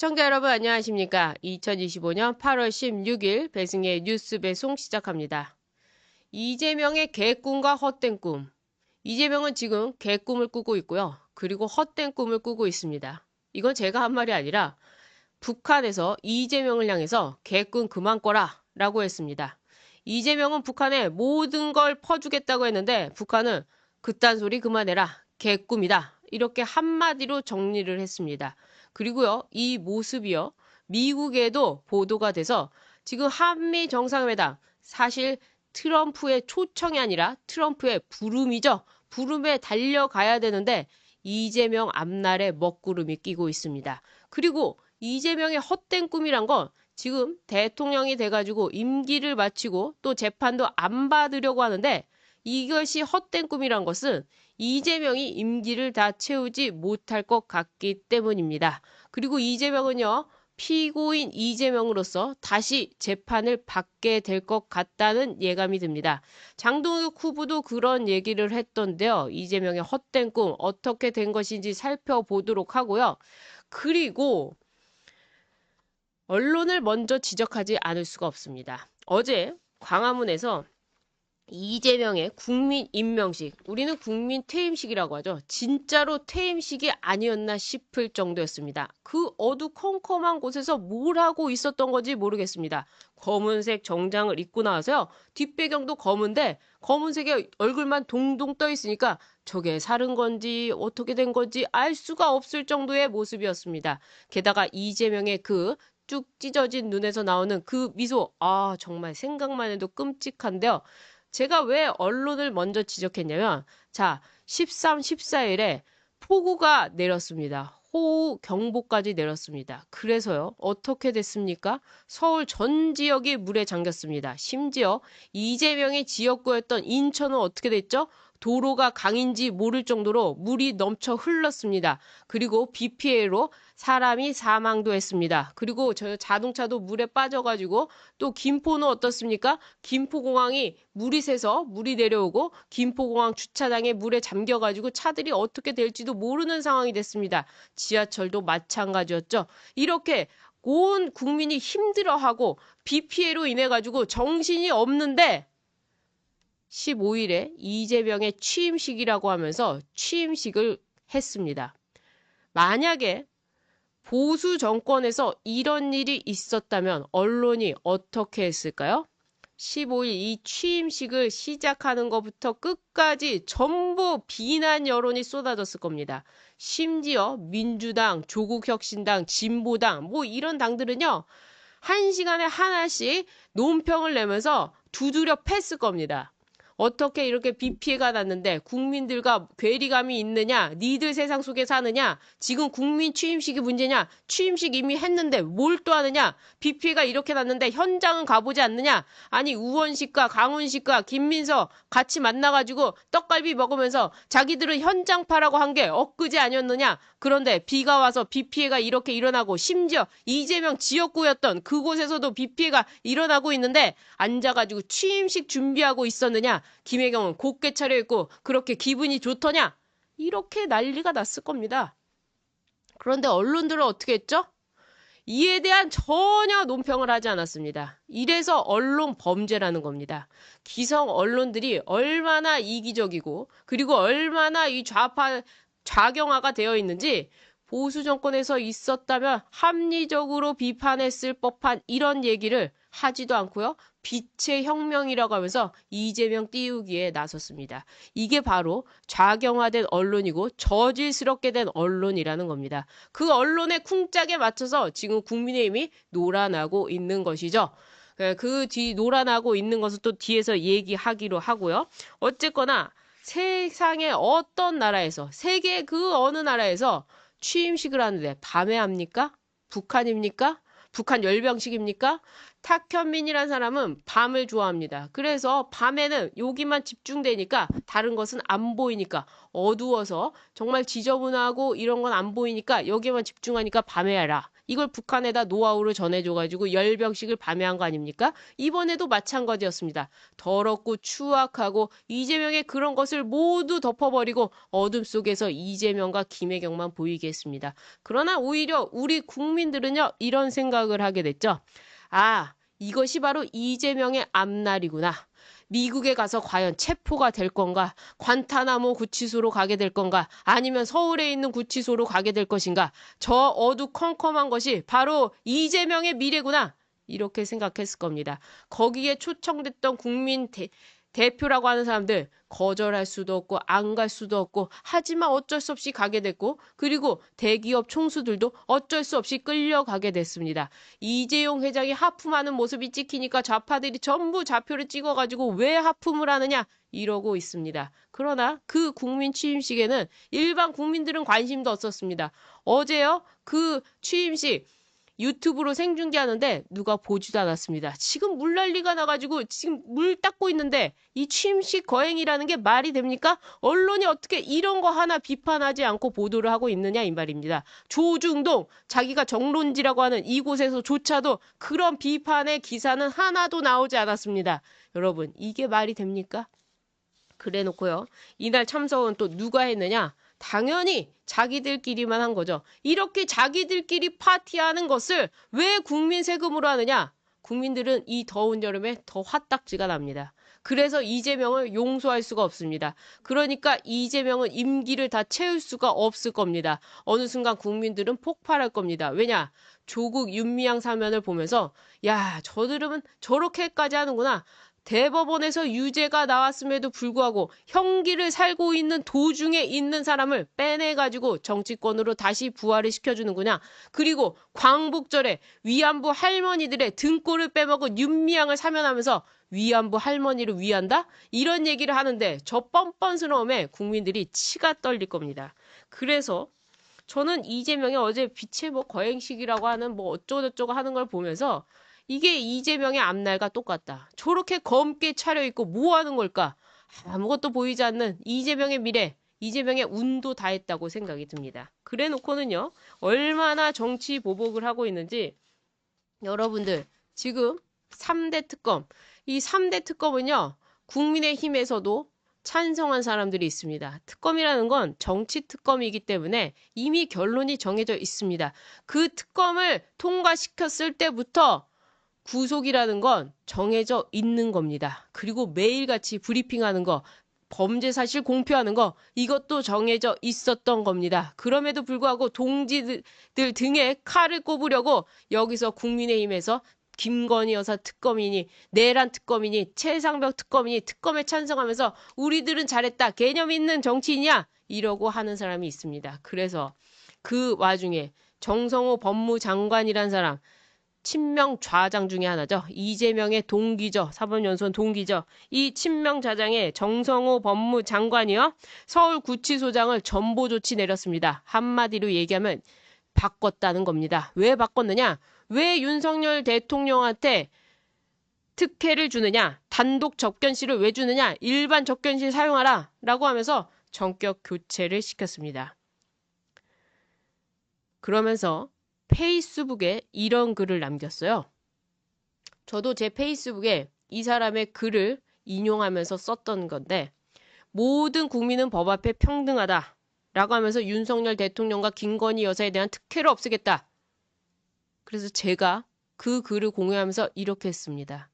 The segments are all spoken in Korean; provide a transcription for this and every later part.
시청자 여러분 안녕하십니까? 2025년 8월 16일 배승의 뉴스 배송 시작합니다. 이재명의 개꿈과 헛된 꿈. 이재명은 지금 개꿈을 꾸고 있고요. 그리고 헛된 꿈을 꾸고 있습니다. 이건 제가 한 말이 아니라 북한에서 이재명을 향해서 개꿈 그만 꿔라 라고 했습니다. 이재명은 북한에 모든 걸 퍼주겠다고 했는데 북한은 그딴 소리 그만해라. 개꿈이다. 이렇게 한마디로 정리를 했습니다. 그리고요, 이 모습이요, 미국에도 보도가 돼서 지금 한미 정상회담, 사실 트럼프의 초청이 아니라 트럼프의 부름이죠. 부름에 달려가야 되는데 이재명 앞날에 먹구름이 끼고 있습니다. 그리고 이재명의 헛된 꿈이란 건 지금 대통령이 돼가지고 임기를 마치고 또 재판도 안 받으려고 하는데 이것이 헛된 꿈이란 것은 이재명이 임기를 다 채우지 못할 것 같기 때문입니다. 그리고 이재명은요, 피고인 이재명으로서 다시 재판을 받게 될 것 같다는 예감이 듭니다. 장동혁 후보도 그런 얘기를 했던데요. 이재명의 헛된 꿈 어떻게 된 것인지 살펴보도록 하고요. 그리고 언론을 먼저 지적하지 않을 수가 없습니다. 어제 광화문에서 이재명의 국민 임명식, 우리는 국민 퇴임식이라고 하죠. 진짜로 퇴임식이 아니었나 싶을 정도였습니다. 그 어두컴컴한 곳에서 뭘 하고 있었던 건지 모르겠습니다. 검은색 정장을 입고 나와서요. 뒷배경도 검은데 검은색의 얼굴만 동동 떠 있으니까 저게 사는 건지 어떻게 된 건지 알 수가 없을 정도의 모습이었습니다. 게다가 이재명의 그쭉 찢어진 눈에서 나오는 그 미소, 아, 정말 생각만 해도 끔찍한데요. 제가 왜 언론을 먼저 지적했냐면, 자, 13, 14일에 폭우가 내렸습니다. 호우 경보까지 내렸습니다. 그래서요, 어떻게 됐습니까? 서울 전 지역이 물에 잠겼습니다. 심지어 이재명의 지역구였던 인천은 어떻게 됐죠? 도로가 강인지 모를 정도로 물이 넘쳐 흘렀습니다. 그리고 비 피해로 사람이 사망도 했습니다. 그리고 저 자동차도 물에 빠져가지고 또 김포는 어떻습니까? 김포공항이 물이 새서 물이 내려오고 김포공항 주차장에 물에 잠겨가지고 차들이 어떻게 될지도 모르는 상황이 됐습니다. 지하철도 마찬가지였죠. 이렇게 온 국민이 힘들어하고 비 피해로 인해 가지고 정신이 없는데 15일에 이재명의 취임식이라고 하면서 취임식을 했습니다. 만약에 보수 정권에서 이런 일이 있었다면 언론이 어떻게 했을까요? 15일 이 취임식을 시작하는 것부터 끝까지 전부 비난 여론이 쏟아졌을 겁니다. 심지어 민주당, 조국혁신당, 진보당 뭐 이런 당들은요. 한 시간에 하나씩 논평을 내면서 두드려 팼을 겁니다. 어떻게 이렇게 비 피해가 났는데 국민들과 괴리감이 있느냐? 니들 세상 속에 사느냐? 지금 국민 취임식이 문제냐? 취임식 이미 했는데 뭘 또 하느냐? 비 피해가 이렇게 났는데 현장은 가보지 않느냐? 아니 우원식과 강훈식과 김민서 같이 만나가지고 떡갈비 먹으면서 자기들은 현장파라고 한 게 엊그제 아니었느냐? 그런데 비가 와서 비 피해가 이렇게 일어나고 심지어 이재명 지역구였던 그곳에서도 비 피해가 일어나고 있는데 앉아가지고 취임식 준비하고 있었느냐? 김혜경은 곱게 차려입고 그렇게 기분이 좋더냐? 이렇게 난리가 났을 겁니다. 그런데 언론들은 어떻게 했죠? 이에 대한 전혀 논평을 하지 않았습니다. 이래서 언론 범죄라는 겁니다. 기성 언론들이 얼마나 이기적이고 그리고 얼마나 이 좌파 좌경화가 되어 있는지 보수 정권에서 있었다면 합리적으로 비판했을 법한 이런 얘기를 하지도 않고요. 빛의 혁명이라고 하면서 이재명 띄우기에 나섰습니다. 이게 바로 좌경화된 언론이고 저질스럽게 된 언론이라는 겁니다. 그 언론의 쿵짝에 맞춰서 지금 국민의힘이 놀아나고 있는 것이죠. 그뒤 놀아나고 있는 것을 또 뒤에서 얘기하기로 하고요. 어쨌거나 세상의 어떤 나라에서 세계 그 어느 나라에서 취임식을 하는데 밤에 합니까? 북한입니까? 북한 열병식입니까? 탁현민이란 사람은 밤을 좋아합니다. 그래서 밤에는 여기만 집중되니까 다른 것은 안 보이니까 어두워서 정말 지저분하고 이런 건 안 보이니까 여기만 집중하니까 밤에 해라. 이걸 북한에다 노하우를 전해줘가지고 열병식을 밤에 한 거 아닙니까? 이번에도 마찬가지였습니다. 더럽고 추악하고 이재명의 그런 것을 모두 덮어버리고 어둠 속에서 이재명과 김혜경만 보이게 했습니다. 그러나 오히려 우리 국민들은요, 이런 생각을 하게 됐죠. 아, 이것이 바로 이재명의 앞날이구나. 미국에 가서 과연 체포가 될 건가? 관타나모 구치소로 가게 될 건가? 아니면 서울에 있는 구치소로 가게 될 것인가? 저 어두컴컴한 것이 바로 이재명의 미래구나. 이렇게 생각했을 겁니다. 거기에 초청됐던 국민 대, 대표라고 하는 사람들 거절할 수도 없고 안 갈 수도 없고 하지만 어쩔 수 없이 가게 됐고 그리고 대기업 총수들도 어쩔 수 없이 끌려가게 됐습니다. 이재용 회장이 하품하는 모습이 찍히니까 좌파들이 전부 좌표를 찍어가지고 왜 하품을 하느냐 이러고 있습니다. 그러나 그 국민 취임식에는 일반 국민들은 관심도 없었습니다. 어제요 그 취임식 유튜브로 생중계하는데 누가 보지도 않았습니다. 지금 물난리가 나가지고 지금 물 닦고 있는데 이 취임식 거행이라는 게 말이 됩니까? 언론이 어떻게 이런 거 하나 비판하지 않고 보도를 하고 있느냐 이 말입니다. 조중동 자기가 정론지라고 하는 이곳에서조차도 그런 비판의 기사는 하나도 나오지 않았습니다. 여러분 이게 말이 됩니까? 그래 놓고요. 이날 참석은 또 누가 했느냐? 당연히 자기들끼리만 한 거죠. 이렇게 자기들끼리 파티하는 것을 왜 국민 세금으로 하느냐? 국민들은 이 더운 여름에 더 화딱지가 납니다. 그래서 이재명을 용서할 수가 없습니다. 그러니까 이재명은 임기를 다 채울 수가 없을 겁니다. 어느 순간 국민들은 폭발할 겁니다. 왜냐? 조국 윤미향 사면을 보면서 야, 저들은 저렇게까지 하는구나. 대법원에서 유죄가 나왔음에도 불구하고 형기를 살고 있는 도중에 있는 사람을 빼내가지고 정치권으로 다시 부활을 시켜주는구나. 그리고 광복절에 위안부 할머니들의 등골을 빼먹은 윤미향을 사면하면서 위안부 할머니를 위한다? 이런 얘기를 하는데 저 뻔뻔스러움에 국민들이 치가 떨릴 겁니다. 그래서 저는 이재명이 어제 빛의 뭐 거행식이라고 하는 뭐 어쩌고저쩌고 하는 걸 보면서 이게 이재명의 앞날과 똑같다. 저렇게 검게 차려입고 뭐 하는 걸까? 아무것도 보이지 않는 이재명의 미래, 이재명의 운도 다 했다고 생각이 듭니다. 그래 놓고는요, 얼마나 정치 보복을 하고 있는지 여러분들 지금 3대 특검, 이 3대 특검은요, 국민의힘에서도 찬성한 사람들이 있습니다. 특검이라는 건 정치 특검이기 때문에 이미 결론이 정해져 있습니다. 그 특검을 통과시켰을 때부터 구속이라는 건 정해져 있는 겁니다. 그리고 매일같이 브리핑하는 거, 범죄 사실 공표하는 거, 이것도 정해져 있었던 겁니다. 그럼에도 불구하고 동지들 등에 칼을 꼽으려고 여기서 국민의힘에서 김건희 여사 특검이니, 내란 특검이니, 최상벽 특검이니, 특검에 찬성하면서 우리들은 잘했다, 개념 있는 정치인이야! 이러고 하는 사람이 있습니다. 그래서 그 와중에 정성호 법무장관이란 사람, 친명 좌장 중의 하나죠. 이재명의 동기죠. 사법연수원 동기죠. 이 친명 좌장의 정성호 법무장관이요. 서울구치소장을 전보 조치 내렸습니다. 한마디로 얘기하면 바꿨다는 겁니다. 왜 바꿨느냐? 왜 윤석열 대통령한테 특혜를 주느냐? 단독 접견실을 왜 주느냐? 일반 접견실 사용하라. 라고 하면서 전격 교체를 시켰습니다. 그러면서 페이스북에 이런 글을 남겼어요. 저도 제 페이스북에 이 사람의 글을 인용하면서 썼던 건데 모든 국민은 법 앞에 평등하다 라고 하면서 윤석열 대통령과 김건희 여사에 대한 특혜를 없애겠다. 그래서 제가 그 글을 공유하면서 이렇게 했습니다.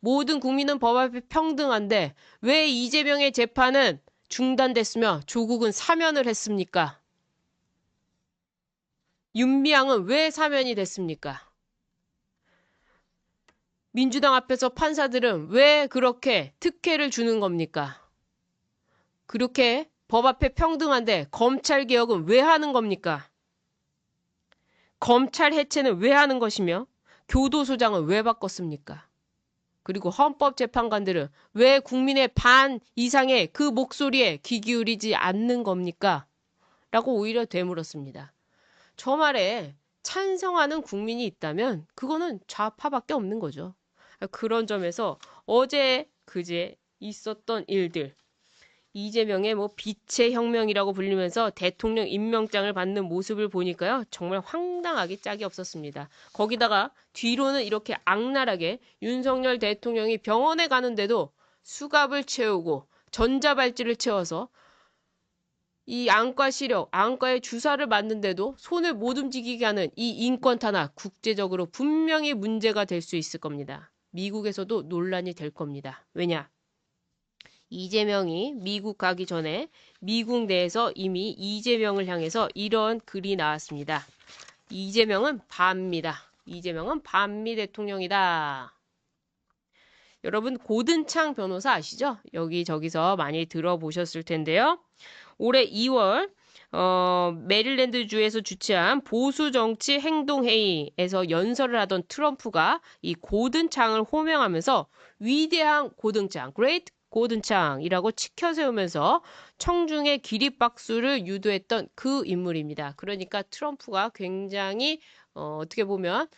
모든 국민은 법 앞에 평등한데 왜 이재명의 재판은 중단됐으며 조국은 사면을 했습니까? 윤미향은 왜 사면이 됐습니까? 민주당 앞에서 판사들은 왜 그렇게 특혜를 주는 겁니까? 그렇게 법 앞에 평등한데 검찰 개혁은 왜 하는 겁니까? 검찰 해체는 왜 하는 것이며 교도소장은 왜 바꿨습니까? 그리고 헌법재판관들은 왜 국민의 반 이상의 그 목소리에 귀 기울이지 않는 겁니까? 라고 오히려 되물었습니다. 저 말에 찬성하는 국민이 있다면 그거는 좌파밖에 없는 거죠. 그런 점에서 어제 그제 있었던 일들 이재명의 뭐 빛의 혁명이라고 불리면서 대통령 임명장을 받는 모습을 보니까요. 정말 황당하게 짝이 없었습니다. 거기다가 뒤로는 이렇게 악랄하게 윤석열 대통령이 병원에 가는데도 수갑을 채우고 전자발찌를 채워서 이 안과 시력, 안과에 주사를 맞는데도 손을 못 움직이게 하는 이 인권 탄압 국제적으로 분명히 문제가 될 수 있을 겁니다. 미국에서도 논란이 될 겁니다. 왜냐? 이재명이 미국 가기 전에 미국 내에서 이미 이재명을 향해서 이런 글이 나왔습니다. 이재명은 반미다. 이재명은 반미 대통령이다. 여러분 고든창 변호사 아시죠? 여기저기서 많이 들어보셨을 텐데요. 올해 2월 어, 메릴랜드 주에서 주최한 보수 정치 행동 회의에서 연설을 하던 트럼프가 이 고든창을 호명하면서 위대한 고든창, Great 고든창이라고 치켜 세우면서 청중의 기립박수를 유도했던 그 인물입니다. 그러니까 트럼프가 굉장히 어, 어떻게 보면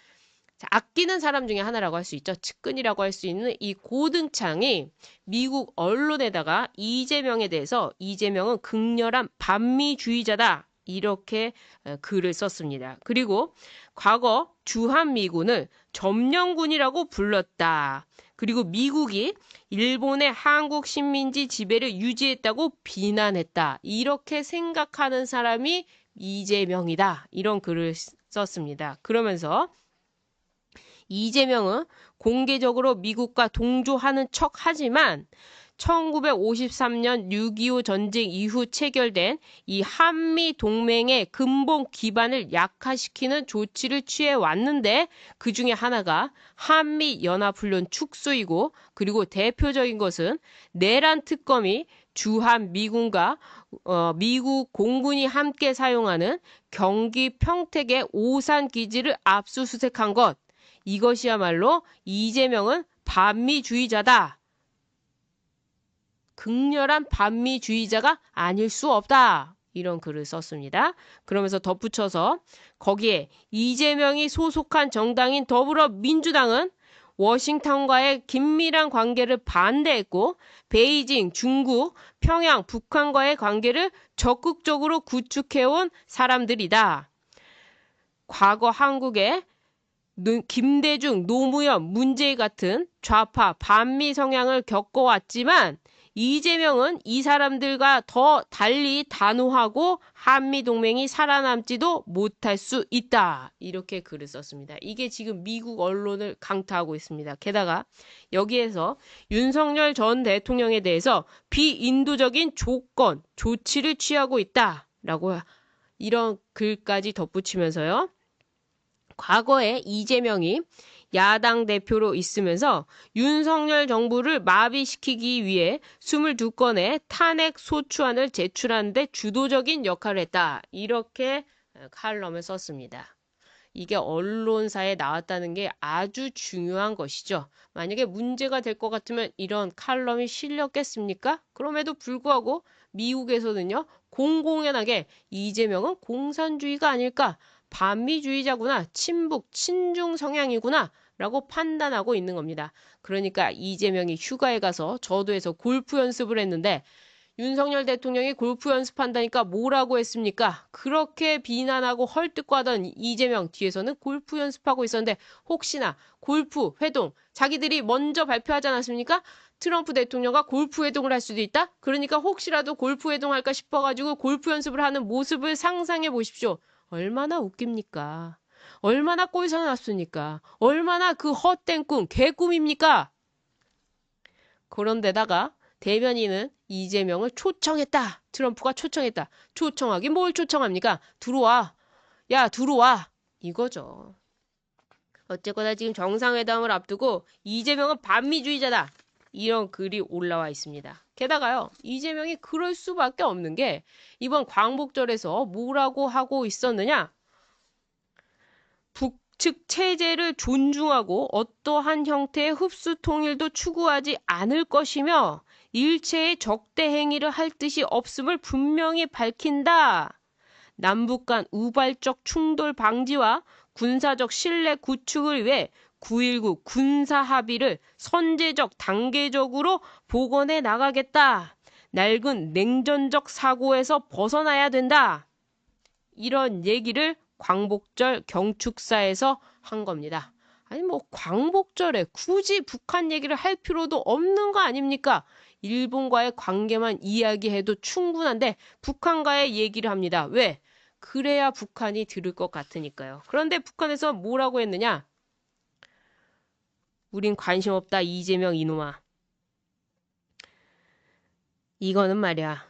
아끼는 사람 중에 하나라고 할 수 있죠. 측근이라고 할 수 있는 이 고등창이 미국 언론에다가 이재명에 대해서 이재명은 극렬한 반미주의자다. 이렇게 어, 글을 썼습니다. 그리고 과거 주한미군을 점령군이라고 불렀다. 그리고 미국이 일본의 한국 식민지 지배를 유지했다고 비난했다. 이렇게 생각하는 사람이 이재명이다. 이런 글을 썼습니다. 그러면서 이재명은 공개적으로 미국과 동조하는 척 하지만 1953년 6.25 전쟁 이후 체결된 이 한미 동맹의 근본 기반을 약화시키는 조치를 취해 왔는데 그 중에 하나가 한미 연합훈련 축소이고 그리고 대표적인 것은 내란 특검이 주한 미군과 어, 미국 공군이 함께 사용하는 경기 평택의 오산 기지를 압수수색한 것. 이것이야말로 이재명은 반미주의자다. 극렬한 반미주의자가 아닐 수 없다. 이런 글을 썼습니다. 그러면서 덧붙여서 거기에 이재명이 소속한 정당인 더불어민주당은 워싱턴과의 긴밀한 관계를 반대했고 베이징, 중국, 평양, 북한과의 관계를 적극적으로 구축해온 사람들이다. 과거 한국의 김대중, 노무현, 문재인 같은 좌파 반미 성향을 겪어왔지만 이재명은 이 사람들과 더 달리 단호하고 한미 동맹이 살아남지도 못할 수 있다. 이렇게 글을 썼습니다. 이게 지금 미국 언론을 강타하고 있습니다. 게다가 여기에서 윤석열 전 대통령에 대해서 비인도적인 조건, 조치를 취하고 있다. 라고 이런 글까지 덧붙이면서요. 과거에 이재명이 야당 대표로 있으면서 윤석열 정부를 마비시키기 위해 22건의 탄핵 소추안을 제출하는 데 주도적인 역할을 했다. 이렇게 칼럼을 썼습니다. 이게 언론사에 나왔다는 게 아주 중요한 것이죠. 만약에 문제가 될 것 같으면 이런 칼럼이 실렸겠습니까? 그럼에도 불구하고 미국에서는요, 공공연하게 이재명은 공산주의가 아닐까, 반미주의자구나, 친북, 친중 성향이구나, 라고 판단하고 있는 겁니다. 그러니까 이재명이 휴가에 가서 저도에서 골프 연습을 했는데 윤석열 대통령이 골프 연습한다니까 뭐라고 했습니까? 그렇게 비난하고 헐뜯고하던 이재명 뒤에서는 골프 연습하고 있었는데 혹시나 골프 회동 자기들이 먼저 발표하지 않았습니까? 트럼프 대통령과 골프 회동을 할 수도 있다? 그러니까 혹시라도 골프 회동할까 싶어가지고 골프 연습을 하는 모습을 상상해 보십시오. 얼마나 웃깁니까? 얼마나 꼴사납습니까? 얼마나 그 헛된 꿈, 개꿈입니까? 그런데다가 대변인은 이재명을 초청했다. 트럼프가 초청했다. 초청하기 뭘 초청합니까? 들어와. 야, 들어와. 이거죠. 어쨌거나 지금 정상회담을 앞두고 이재명은 반미주의자다. 이런 글이 올라와 있습니다. 게다가요, 이재명이 그럴 수밖에 없는 게 이번 광복절에서 뭐라고 하고 있었느냐? 북측 체제를 존중하고 어떠한 형태의 흡수 통일도 추구하지 않을 것이며 일체의 적대 행위를 할 뜻이 없음을 분명히 밝힌다. 남북 간 우발적 충돌 방지와 군사적 신뢰 구축을 위해 9.19 군사 합의를 선제적 단계적으로 복원해 나가겠다. 낡은 냉전적 사고에서 벗어나야 된다. 이런 얘기를 광복절 경축사에서 한 겁니다. 아니 뭐 광복절에 굳이 북한 얘기를 할 필요도 없는 거 아닙니까? 일본과의 관계만 이야기해도 충분한데 북한과의 얘기를 합니다. 왜? 그래야 북한이 들을 것 같으니까요. 그런데 북한에서 뭐라고 했느냐? 우린 관심 없다 이재명 이놈아. 이거는 말이야.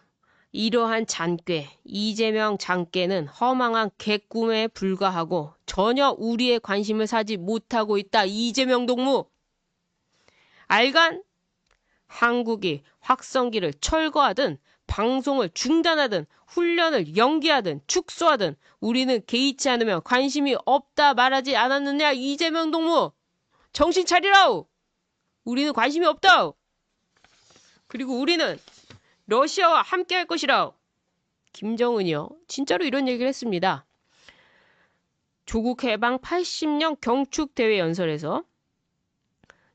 이러한 잔꾀, 이재명 잔꾀는 허망한 개꿈에 불과하고 전혀 우리의 관심을 사지 못하고 있다. 이재명 동무. 알간? 한국이 확성기를 철거하든 방송을 중단하든 훈련을 연기하든 축소하든 우리는 개의치 않으면 관심이 없다 말하지 않았느냐 이재명 동무 정신 차리라우 우리는 관심이 없다 그리고 우리는 러시아와 함께 할 것이라 김정은이요 진짜로 이런 얘기를 했습니다 조국 해방 80년 경축 대회 연설에서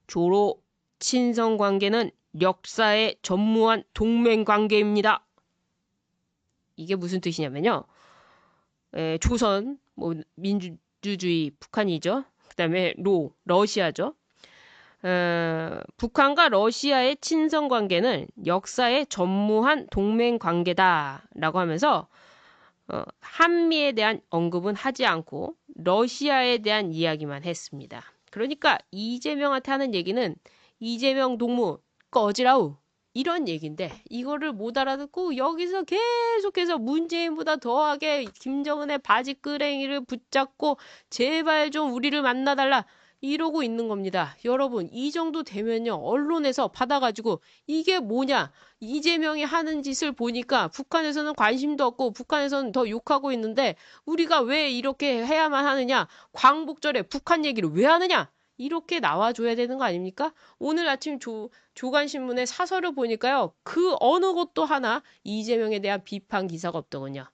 조로 친선 관계는 역사의 전무한 동맹 관계입니다. 이게 무슨 뜻이냐면요. 에, 조선, 뭐 민주주의 북한이죠. 그다음에 로 러시아죠. 에, 북한과 러시아의 친선 관계는 역사의 전무한 동맹 관계다라고 하면서 어, 한미에 대한 언급은 하지 않고 러시아에 대한 이야기만 했습니다. 그러니까 이재명한테 하는 얘기는 이재명 동무 꺼지라우 이런 얘기인데 이거를 못 알아듣고 여기서 계속해서 문재인보다 더하게 김정은의 바지 끄랭이를 붙잡고 제발 좀 우리를 만나달라 이러고 있는 겁니다. 여러분 이 정도 되면요 언론에서 받아가지고 이게 뭐냐 이재명이 하는 짓을 보니까 북한에서는 관심도 없고 북한에서는 더 욕하고 있는데 우리가 왜 이렇게 해야만 하느냐 광복절에 북한 얘기를 왜 하느냐 이렇게 나와줘야 되는 거 아닙니까? 오늘 아침 조, 조간신문의 사설을 보니까요. 그 어느 곳도 하나 이재명에 대한 비판 기사가 없더군요.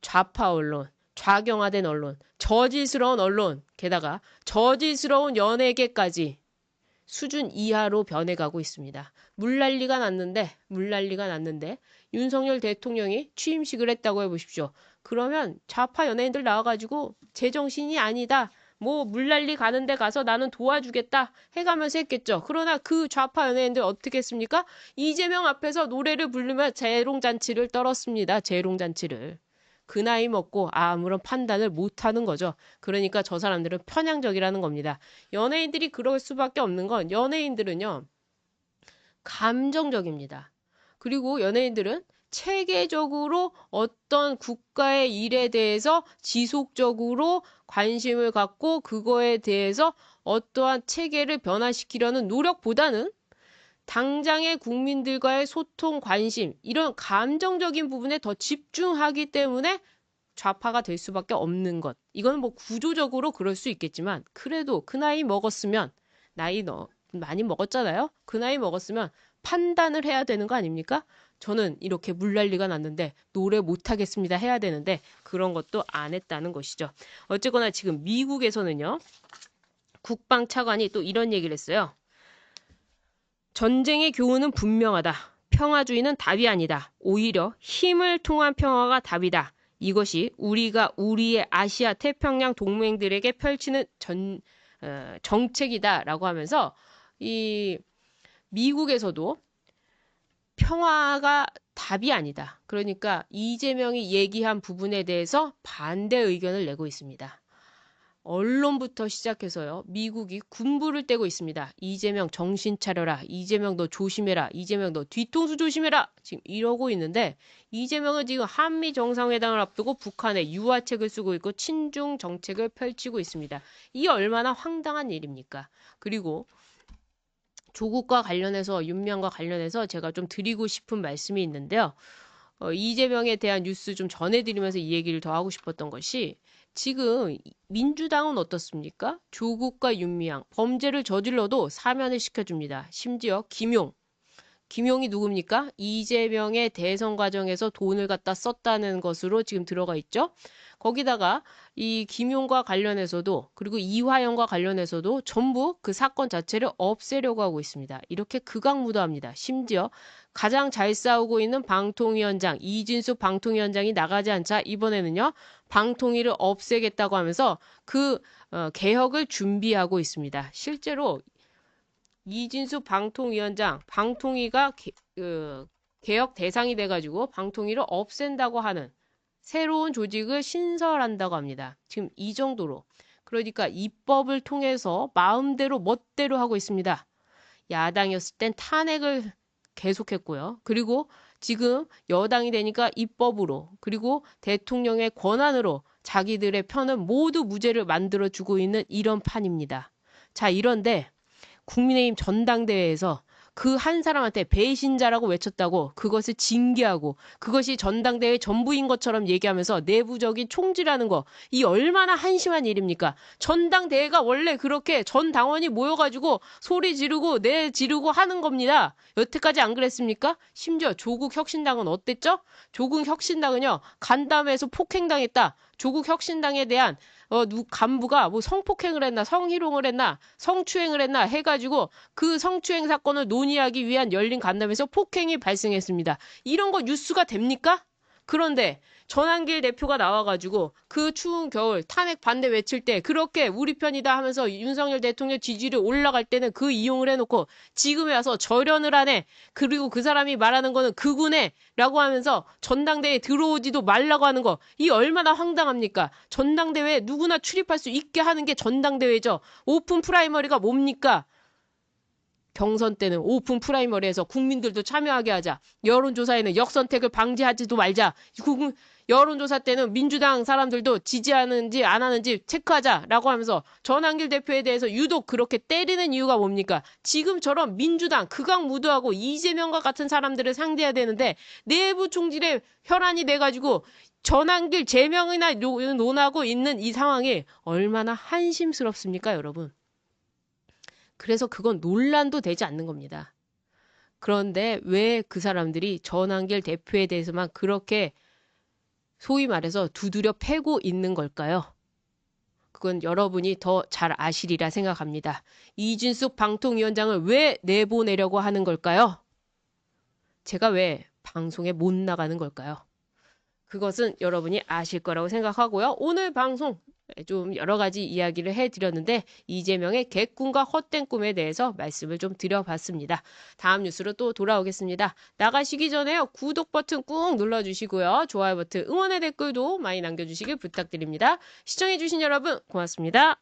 좌파 언론, 좌경화된 언론, 저질스러운 언론, 게다가 저질스러운 연예계까지 수준 이하로 변해가고 있습니다. 물난리가 났는데, 물난리가 났는데, 윤석열 대통령이 취임식을 했다고 해보십시오. 그러면 좌파 연예인들 나와가지고 제정신이 아니다. 뭐 물난리 가는데 가서 나는 도와주겠다 해가면서 했겠죠. 그러나 그 좌파 연예인들 어떻게 했습니까? 이재명 앞에서 노래를 부르며 재롱잔치를 떨었습니다. 재롱잔치를. 그 나이 먹고 아무런 판단을 못하는 거죠. 그러니까 저 사람들은 편향적이라는 겁니다. 연예인들이 그럴 수밖에 없는 건 연예인들은요. 감정적입니다. 그리고 연예인들은 체계적으로 어떤 국가의 일에 대해서 지속적으로 관심을 갖고 그거에 대해서 어떠한 체계를 변화시키려는 노력보다는 당장의 국민들과의 소통, 관심, 이런 감정적인 부분에 더 집중하기 때문에 좌파가 될 수밖에 없는 것. 이거는 뭐 구조적으로 그럴 수 있겠지만, 그래도 그 나이 먹었으면, 나이 너, 많이 먹었잖아요? 그 나이 먹었으면 판단을 해야 되는 거 아닙니까? 저는 이렇게 물난리가 났는데 노래 못하겠습니다 해야 되는데 그런 것도 안 했다는 것이죠. 어쨌거나 지금 미국에서는요. 국방 차관이 또 이런 얘기를 했어요. 전쟁의 교훈은 분명하다. 평화주의는 답이 아니다. 오히려 힘을 통한 평화가 답이다. 이것이 우리가 우리의 아시아 태평양 동맹들에게 펼치는 전, 어, 정책이다라고 하면서 이 미국에서도 평화가 답이 아니다. 그러니까 이재명이 얘기한 부분에 대해서 반대 의견을 내고 있습니다. 언론부터 시작해서요. 미국이 군부를 떼고 있습니다. 이재명 정신 차려라. 이재명 너 조심해라. 이재명 너 뒤통수 조심해라. 지금 이러고 있는데 이재명은 지금 한미 정상회담을 앞두고 북한에 유화책을 쓰고 있고 친중 정책을 펼치고 있습니다. 이 얼마나 황당한 일입니까? 그리고 조국과 관련해서 윤명과 관련해서 제가 좀 드리고 싶은 말씀이 있는데요. 어, 이재명에 대한 뉴스 좀 전해드리면서 이 얘기를 더 하고 싶었던 것이 지금 민주당은 어떻습니까? 조국과 윤미향 범죄를 저질러도 사면을 시켜줍니다. 심지어 김용 김용이 누굽니까? 이재명의 대선 과정에서 돈을 갖다 썼다는 것으로 지금 들어가 있죠. 거기다가 이 김용과 관련해서도 그리고 이화영과 관련해서도 전부 그 사건 자체를 없애려고 하고 있습니다. 이렇게 극악무도합니다. 심지어 가장 잘 싸우고 있는 방통위원장 이진숙 방통위원장이 나가지 않자 이번에는요 방통위를 없애겠다고 하면서 그 어, 개혁을 준비하고 있습니다. 실제로 이진숙 방통위원장 방통위가 개, 그, 개혁 대상이 돼가지고 방통위를 없앤다고 하는 새로운 조직을 신설한다고 합니다. 지금 이 정도로. 그러니까 입법을 통해서 마음대로 멋대로 하고 있습니다. 야당이었을 땐 탄핵을 계속했고요. 그리고 지금 여당이 되니까 입법으로 그리고 대통령의 권한으로 자기들의 편은 모두 무죄를 만들어 주고 있는 이런 판입니다. 자, 이런데 국민의힘 전당대회에서 그 한 사람한테 배신자라고 외쳤다고 그것을 징계하고 그것이 전당대회 전부인 것처럼 얘기하면서 내부적인 총질하는 거 이 얼마나 한심한 일입니까? 전당대회가 원래 그렇게 전 당원이 모여가지고 소리 지르고 내 지르고 하는 겁니다. 여태까지 안 그랬습니까? 심지어 조국 혁신당은 어땠죠? 조국 혁신당은요 간담회에서 폭행당했다. 조국 혁신당에 대한 어, 누, 간부가 뭐 성폭행을 했나, 성희롱을 했나, 성추행을 했나 해가지고 그 성추행 사건을 논의하기 위한 열린 간담회에서 폭행이 발생했습니다. 이런 거 뉴스가 됩니까? 그런데 전한길 대표가 나와가지고 그 추운 겨울 탄핵 반대 외칠 때 그렇게 우리 편이다 하면서 윤석열 대통령 지지율이 올라갈 때는 그 이용을 해놓고 지금에 와서 절연을 하네. 그리고 그 사람이 말하는 거는 그군에 라고 하면서 전당대회에 들어오지도 말라고 하는 거. 이 얼마나 황당합니까? 전당대회에 누구나 출입할 수 있게 하는 게 전당대회죠. 오픈 프라이머리가 뭡니까? 경선 때는 오픈 프라이머리에서 국민들도 참여하게 하자. 여론조사에는 역선택을 방지하지도 말자. 여론조사 때는 민주당 사람들도 지지하는지 안 하는지 체크하자라고 하면서 전한길 대표에 대해서 유독 그렇게 때리는 이유가 뭡니까? 지금처럼 민주당 극악무도하고 이재명과 같은 사람들을 상대해야 되는데 내부 총질에 혈안이 돼가지고 전한길 제명이나 논하고 있는 이 상황이 얼마나 한심스럽습니까, 여러분? 그래서 그건 논란도 되지 않는 겁니다. 그런데 왜 그 사람들이 전한길 대표에 대해서만 그렇게 소위 말해서 두드려 패고 있는 걸까요? 그건 여러분이 더 잘 아시리라 생각합니다. 이준숙 방통위원장을 왜 내보내려고 하는 걸까요? 제가 왜 방송에 못 나가는 걸까요? 그것은 여러분이 아실 거라고 생각하고요. 오늘 방송 좀 여러 가지 이야기를 해드렸는데 이재명의 개꿈과 헛된 꿈에 대해서 말씀을 좀 드려봤습니다. 다음 뉴스로 또 돌아오겠습니다. 나가시기 전에요. 구독 버튼 꾹 눌러주시고요. 좋아요 버튼, 응원의 댓글도 많이 남겨주시길 부탁드립니다. 시청해주신 여러분 고맙습니다.